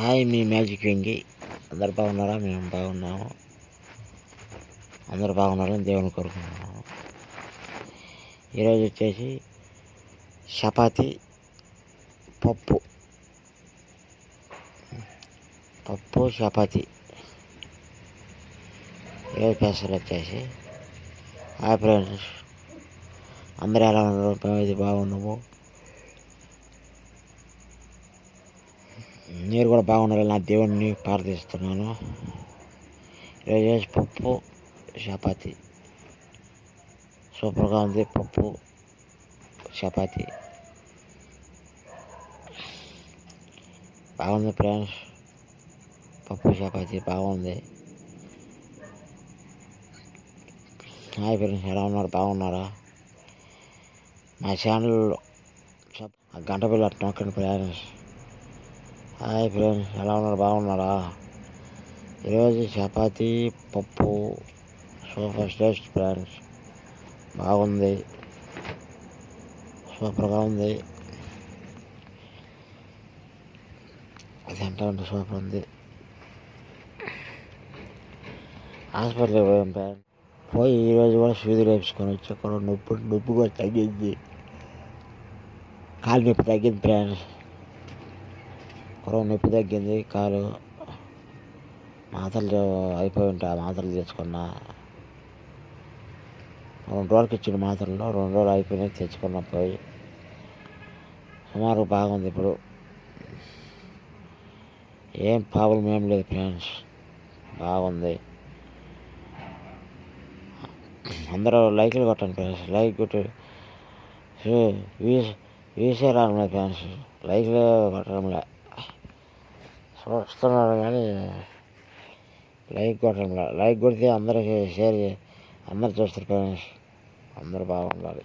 Hi మీ magic Vengi అందరు బాగున్నారా? మేము బాగున్నాము. అందరు బాగున్నారని దేవుని కోరుకుంటున్నాము. ఈరోజు వచ్చేసి చపాతి పప్పు. పప్పు చపాతి. ఈరోజు పెసలు వచ్చేసి హాయ్ ఫ్రెండ్స్ అందరూ ఎలా ఉన్నారు? మేమైతే బాగున్నాము. మీరు కూడా బాగుండాలని నా దేవుణ్ణి ప్రార్థిస్తున్నాను. ఈరోజు పప్పు చపాతి. సూపర్గా ఉంది. పప్పు చపాతి. బాగుంది ఫ్రెండ్స్. పప్పు చపాతి బాగుంది. హాయ్ ఫ్రెండ్స్ ఎలా ఉన్నారు? బాగున్నారా? మా ఛానల్ గంట బిల్లు నొక్కండి ఫ్రెండ్స్. హాయ్ ఫ్రెండ్స్ ఎలా ఉన్నారు? బాగున్నారా? ఈరోజు చపాతి పప్పు సూపర్ టేస్ట్ ఫ్రెండ్స్. బాగుంది. సూపర్గా ఉంది. అది ఎంత ఉంటే సూపర్ ఉంది. హాస్పిటల్కి పోయాం ఫ్రెండ్స్. పోయి ఈరోజు కూడా సూది వేసుకొని వచ్చి అక్కడ నొప్పి నొప్పి కూడా తగ్గింది. కాలు నొప్పి తగ్గింది ఫ్రెండ్స్. కొరవ నొప్పి తగ్గింది కాలు మాత్రలు అయిపోయి ఉంటాయి ఆ మాత్రలు తెచ్చుకున్నా రెండు రోజులకి ఇచ్చిన మాత్రలు రెండు రోజులు అయిపోయినాయి తెచ్చుకున్నా పోయి. సుమారు బాగుంది ఇప్పుడు. ఏం ప్రాబ్లం ఏం లేదు ఫ్రెండ్స్ బాగుంది. అందరూ లైక్లు కొట్టండి ఫ్రెండ్స్ లైక్ కొట్టి వీసే రావడం ఫ్రెండ్స్ లైక్లు కొట్టడంలే లే చూస్తున్నారు కానీ లైక్ కొట్టడం లైక్ కొడితే అందరికి షేర్ అందరు చూస్తారు ఫ్రెండ్స్ అందరు బాగుండాలి.